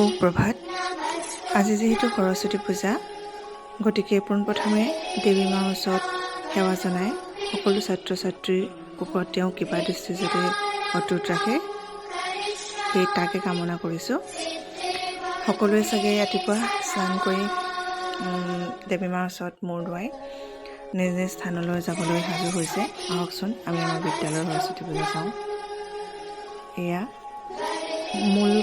সুপ্ৰভাত। আজি যিহেতু সৰস্বতী পূজা গতিকে পোনপ্ৰথমে দেৱী মাৰ ওচৰত সেৱা জনাই সকলো ছাত্ৰ ছাত্ৰীৰ ওপৰত তেওঁ কৃপা দৃষ্টি যাতে অটুট ৰাখে সেই তাকে কামনা কৰিছোঁ। সকলোৱে চাগে ৰাতিপুৱা স্নান কৰি দেৱী মাৰ ওচৰত মূৰ দোৱাই নিজ নিজ স্থানলৈ যাবলৈ সাজু হৈছে। আহকচোন আমি আমাৰ বিদ্যালয়ৰ সৰস্বতী পূজা চাওঁ এয়া মূল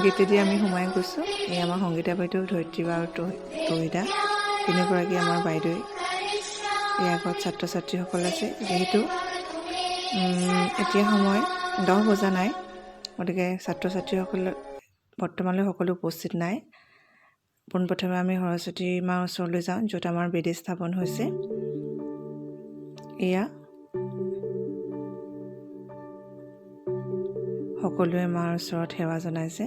গেটেদি আমি সোমাই গৈছোঁ। এই আমাৰ সংগীতা বাইদেউ ধৰিত্ৰী বা আৰু তহিতা তিনিগৰাকী আমাৰ বাইদেউ এই আগত ছাত্ৰ ছাত্ৰীসকল আছে। যিহেতু এতিয়া সময় দহ বজা নাই গতিকে ছাত্ৰ ছাত্ৰীসকল বৰ্তমানলৈ সকলো উপস্থিত নাই। পোনপ্ৰথমে আমি সৰস্বতী মাৰ ওচৰলৈ যাওঁ য'ত আমাৰ বেদী স্থাপন হৈছে। এয়া সকলোৱে মাৰ ওচৰত সেৱা জনাইছে।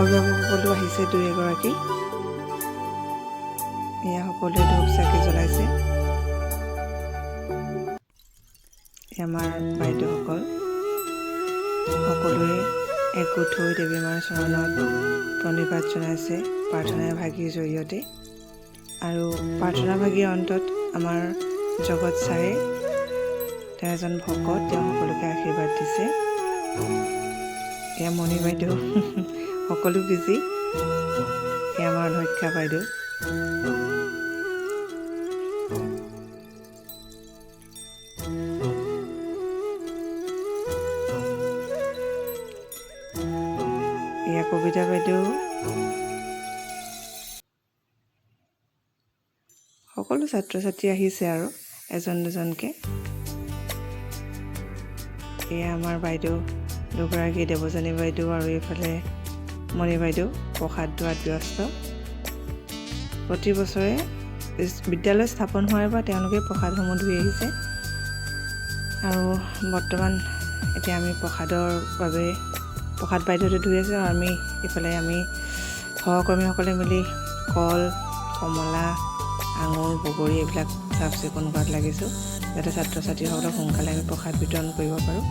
অভিভাৱকসকলো আহিছে দুই এগৰাকী। এয়া সকলোৱে ধূপ চাকি জ্বলাইছে। আমাৰ বাইদেউসকল সকলোৱে একগোট হৈ দেৱী মাৰ চৰণত প্ৰণিপাত জনাইছে প্ৰাৰ্থনা ভাগীৰ জৰিয়তে। আৰু প্ৰাৰ্থনা ভাগীৰ অন্তত আমাৰ জগত ছাৰে তেওঁ এজন ভকত তেওঁ সকলোকে আশীৰ্বাদ দিছে। এয়া মণি বাইদেউ সকলো বিজি। এয়া আমাৰ অধ্যক্ষা বাইদেউ। এয়া কবিতা বাইদেউ। সকলো ছাত্ৰ ছাত্ৰী আহিছে আৰু এজন দুজনকৈ। এয়া আমাৰ বাইদেউ দুগৰাকী দেৱযানী বাইদেউ আৰু এইফালে মণি বাইদেউ প্ৰসাদ দোৱাত ব্যস্ত। প্ৰতি বছৰে বিদ্যালয় স্থাপন হোৱাৰ পৰা তেওঁলোকে প্ৰসাদসমূহ ধুই আহিছে। আৰু বৰ্তমান এতিয়া আমি প্ৰসাদৰ বাবে প্ৰসাদ বাইদেউতে ধুই আছোঁ আৰু আমি ইফালে আমি সহকৰ্মীসকলে মিলি কল কমলা আঙুৰ বগৰী এইবিলাক চাফ চিকুণ কৰাত লাগিছোঁ। যাতে ছাত্ৰ ছাত্ৰীসকলক সোনকালে আমি প্ৰসাদ বিতৰণ কৰিব পাৰোঁ।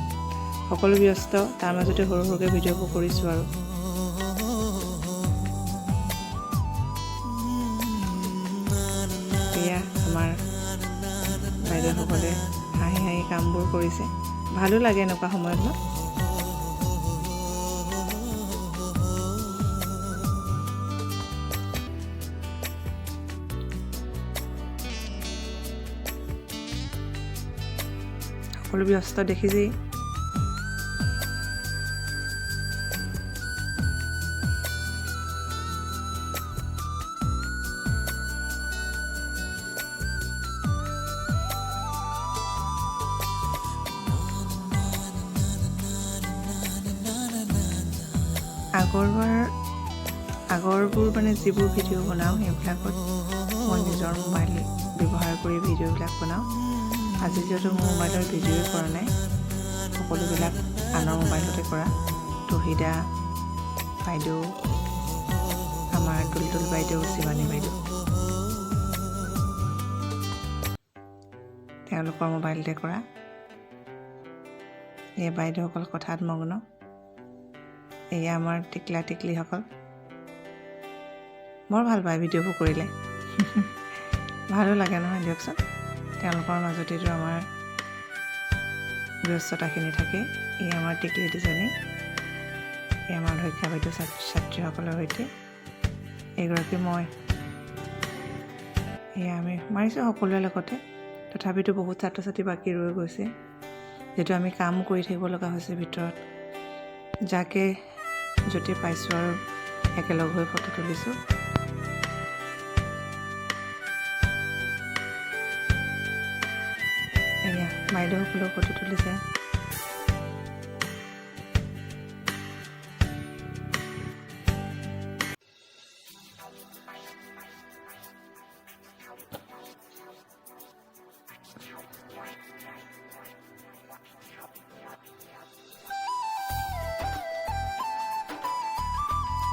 সকলো ব্যস্ত তাৰ মাজতে সৰু সৰুকৈ ভিডিঅ'বোৰ কৰিছোঁ আৰু। এয়া আমাৰ বাইদেউসকলে হাঁহি হাঁহি কামবোৰ কৰিছে। ভালো লাগে এনেকুৱা সময়ত ন সকলো ব্যস্ত দেখিছেই আগৰবাৰ আগৰবোৰ মানে যিবোৰ ভিডিঅ' বনাওঁ, সেইবিলাকত মই নিজৰ মোবাইল ব্যৱহাৰ কৰি ভিডিঅ'বিলাক বনাওঁ। আজি যিহেতু মোৰ মোবাইলৰ ভিডিঅ'ই কৰা নাই সকলোবিলাক আনৰ মোবাইলতে কৰা। তহিদা বাইদেউ আমাৰ তুলতুল বাইদেউ শিৱানী বাইদেউ। তেওঁলোকৰ মোবাইলতে কৰা। এই বাইদেউসকল কথাত মগ্ন। এয়া আমাৰ টিকলা টিকলিসকল বৰ ভাল পায় ভিডিঅ'বোৰ কৰিলে। ভালো লাগে নহয় দিয়কচোন। তেওঁলোকৰ মাজতেতো আমাৰ ব্যস্ততাখিনি থাকে। এই আমাৰ টিকলি দুজনী এই আমাৰ অধ্যক্ষা বাইদেউ ছাত্ৰ ছাত্ৰীসকলৰ সৈতে। এইগৰাকী মই। এয়া আমি মাৰিছোঁ সকলোৰে লগতে। তথাপিতো বহুত ছাত্ৰ ছাত্ৰী বাকী ৰৈ গৈছে। যিহেতু আমি কাম কৰি থাকিব লগা হৈছে ভিতৰত। যাকে য'তে পাইছোঁ আৰু একেলগ হৈ ফটো তুলিছোঁ। বাইদেউ সকলেও ফটো তুলিছে।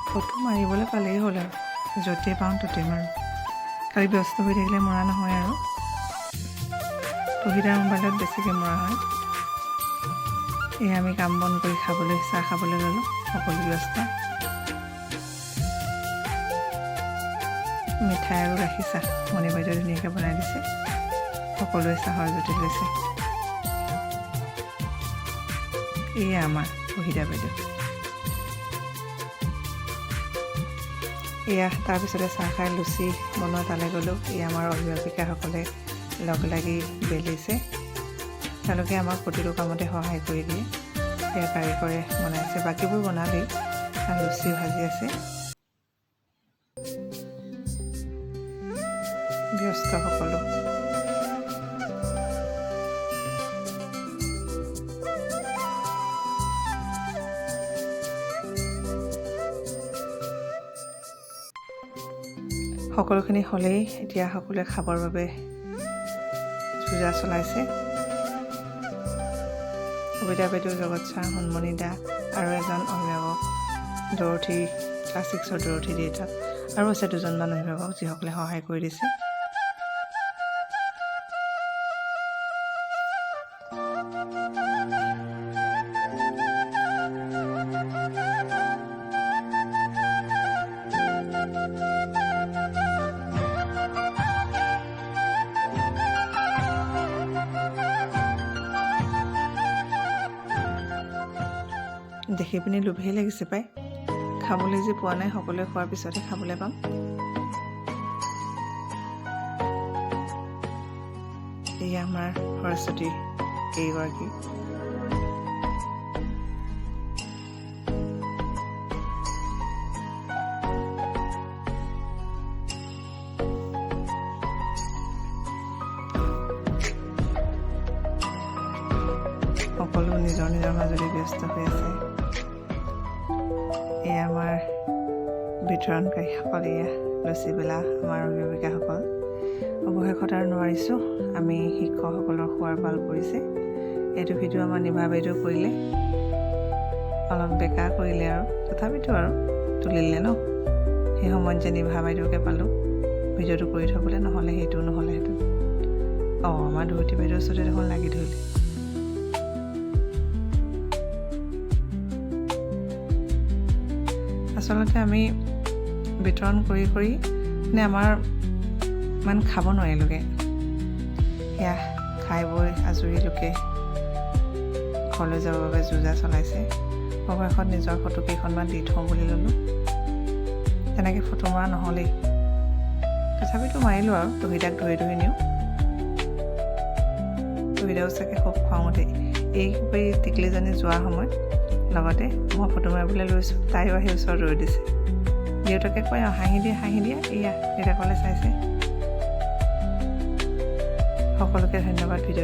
ফটো মাৰিবলৈ পালেই হ'ল আৰু। য'তে পাওঁ ত'তে মাৰোঁ। খালি ব্যস্ত হৈ থাকিলে মৰা নহয় আৰু। তহিদাৰ মোবাইলত বেছিকৈ মৰা হয়। এই আমি কাম বন কৰি খাবলৈ চাহ খাবলৈ ল'লোঁ সকলো ব্যস্ত। মিঠাই আৰু গাখীৰ চাহ মণি বাইদেৱে ধুনীয়াকৈ বনাই দিছে। সকলোৱে চাহৰ জুতি লৈছে। এয়া আমাৰ পহিদা বাইদেউ। এয়া তাৰপিছতে চাহ খাই লুচি বনোৱা তালৈ গ'লোঁ। এয়া আমাৰ অভিভাৱিকাসকলে লগ লাগি বেলিছে। তেওঁলোকে আমাক প্ৰতিটো কামতে সহায় কৰি দিয়ে। সেয়া কাৰিকৰে বনাইছে। বাকীবোৰ বনালেই লুচি ভাজি আছে। ব্যস্ত সকলো। সকলোখিনি হ'লেই এতিয়া সকলোৱে খাবৰ বাবে যোজা চলাইছে। কবিতা বাইদেউ জগত ছাৰ সোণমণি দা আৰু এজন অভিভাৱক, দৰথী ক্লাছ ছিক্সৰ দৰথী দেউতা আৰু আছে দুজনমান অভিভাৱক, যিসকলে সহায় কৰি দিছে। দেখি পিনি লোভেই লাগিছে পাই। খাবলৈ যে পোৱা নাই সকলোৱে খোৱাৰ পিছতহে খাবলৈ পাম। এয়া আমাৰ সৰস্বতী কেইগৰাকী সকলো নিজৰ নিজৰ মাজতে ব্যস্ত হৈ আছে। আমাৰ বিতৰণকাৰীসকল লচিবেলা আমাৰ অভিভাৱিকাসকল। অৱশেষত আৰু নোৱাৰিছোঁ। আমি শিক্ষকসকলৰ খোৱাৰ পাল পৰিছে। এইটো ভিডিঅ' আমাৰ নিভা বাইদেউ কৰিলে। অলপ বেকা কৰিলে আৰু। তথাপিতো আৰু তুলিলে ন? সেই সময়ত যে নিভা বাইদেউকে পালোঁ ভিডিঅ'টো কৰি থ'বলৈ নহ'লে সেইটো নহ'লে সেইটো অঁ আমাৰ ধুতি বাইদেউৰ ওচৰতে দেখোন লাগি ধৰিলে। আচলতে আমি বিতৰণ কৰি কৰি মানে আমাৰ ইমান খাব নোৱাৰিলোঁগৈ। সেয়া খাই বৈ আজৰি লোকে ঘৰলৈ যাবৰ বাবে যোজা চলাইছে। অৱশেষত নিজৰ ফটো কেইখনমান দি থওঁ বুলি ল'লোঁ। তেনেকৈ ফটো মৰা নহ'লেই। তথাপিতো মাৰিলোঁ আৰু তহিদাক ধৰি ধৰি নিওঁ তহিদাও চাগে খুব খঙতে এই এই টিকলিজনী যোৱাৰ সময়ত লগতে মই ফটো মাৰিবলৈ লৈছোঁ, তাইও আহি ওচৰত ৰৈ দিছে। দেউতাকে কয়, অঁ, হাঁহি দিয়ে হাঁহি দিয়ে, এয়া, দেউতাকলৈ চাইছে। সকলোকে ধন্যবাদ ভিডিঅ'